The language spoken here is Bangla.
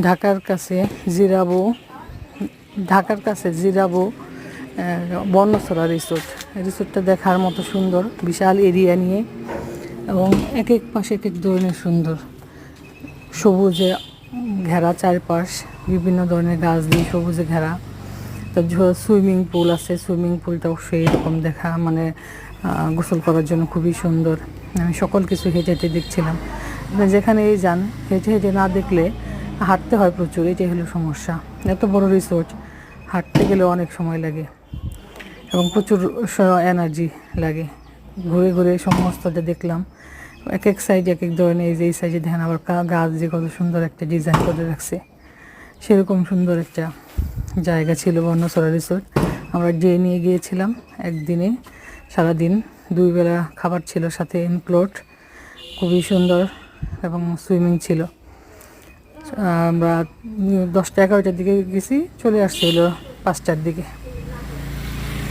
ঢাকার কাছে জিরাবো ঢাকার কাছে জিরাবো আহ, বর্ণচরা রিসোর্ট। রিসোর্টটা দেখার মতো সুন্দর বিশাল এরিয়া নিয়ে এবং এক এক পাশে এক এক ধরনের সুন্দর। সবুজে ঘেরা চারপাশ বিভিন্ন ধরনের গাছ দিয়ে সবুজে ঘেরা। তার সুইমিং পুল আছে সুইমিং পুলটাও সেই রকম দেখা মানে গোসল করার জন্য খুবই সুন্দর। আমি সকল কিছু হেঁটে হেঁটে দেখছিলাম। যেখানেই যান হেঁটে হেঁটে না দেখলে হাঁটতে হয় প্রচুর, এটাই হলো সমস্যা। এত বড় রিসোর্ট হাঁটতে গেলে অনেক সময় লাগে এবং প্রচুর এনার্জি লাগে। ঘুরে ঘুরে সমস্তটা দেখলাম। এক এক সাইডে এক এক ধরনের, এই যে, এই সাইজে দেখেন আবার গাছ যে কত সুন্দর একটা ডিজাইন করে রাখছে। সেরকম সুন্দর একটা জায়গা ছিল বর্ণচরা রিসোর্ট আমরা ডে নিয়ে গিয়েছিলাম একদিনে, সারাদিন। দুই বেলা খাবার ছিল, সাথে ইনক্লোড খুবই সুন্দর এবং সুইমিং ছিল। আমরা দশটা এগারোটার দিকে গেছি চলে আসছে হলো পাঁচটার দিকে।